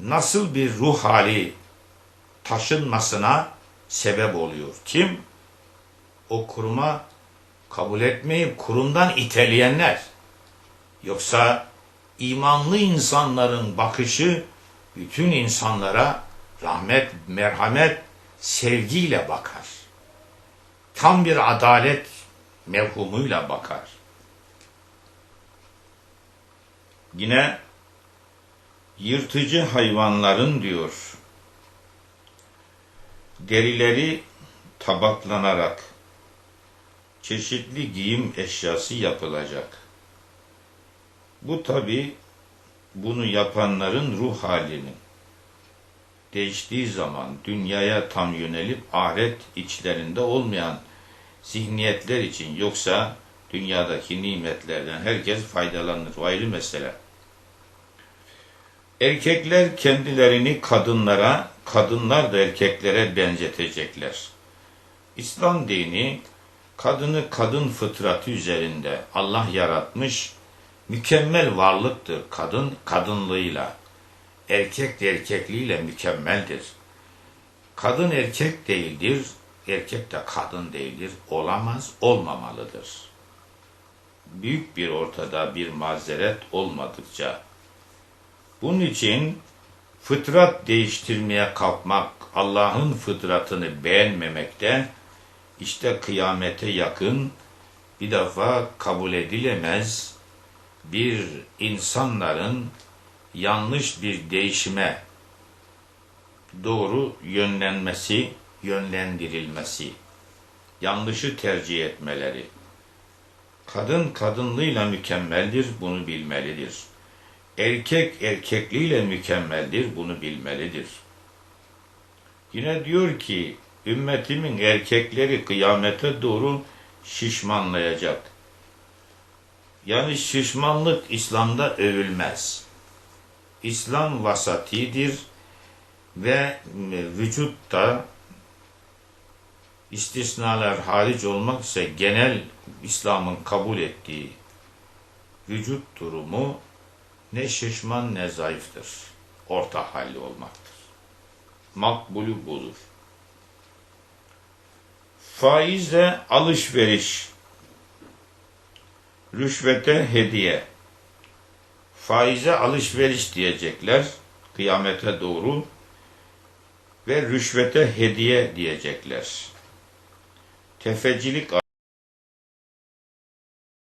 nasıl bir ruh hali taşınmasına sebep oluyor. Kim? O kuruma kabul etmeyip kurumdan iteleyenler. Yoksa imanlı insanların bakışı bütün insanlara rahmet, merhamet, sevgiyle bakar. Tam bir adalet mevhumuyla bakar. Yine yırtıcı hayvanların diyor derileri tabaklanarak çeşitli giyim eşyası yapılacak. Bu tabi bunu yapanların ruh halinin değiştiği zaman dünyaya tam yönelip ahiret içlerinde olmayan zihniyetler için yoksa dünyadaki nimetlerden herkes faydalanır. O ayrı mesele. Erkekler kendilerini kadınlara, kadınlar da erkeklere benzetecekler. İslam dini kadını kadın fıtratı üzerinde Allah yaratmış, mükemmel varlıktır kadın kadınlığıyla. Erkek de erkekliğiyle mükemmeldir. Kadın erkek değildir, erkek de kadın değildir, olamaz, olmamalıdır. Büyük bir ortada bir mazeret olmadıkça bunun için fıtrat değiştirmeye kalkmak, Allah'ın fıtratını beğenmemekte işte kıyamete yakın bir defa kabul edilemez bir insanların yanlış bir değişime doğru yönlenmesi, yönlendirilmesi, yanlışı tercih etmeleri. Kadın kadınlığıyla mükemmeldir, bunu bilmelidir. Erkek erkekliğiyle mükemmeldir, bunu bilmelidir. Yine diyor ki, ümmetimin erkekleri kıyamete doğru şişmanlayacak. Yani şişmanlık İslam'da övülmez. İslam vasatidir ve vücutta istisnalar hariç olmak ise genel İslam'ın kabul ettiği vücut durumu ne şişman ne zayıftır. Orta halli olmaktır. Makbulü budur. Faizle alışveriş, rüşvete hediye, faize alışveriş diyecekler kıyamete doğru ve rüşvete hediye diyecekler. Tefecilik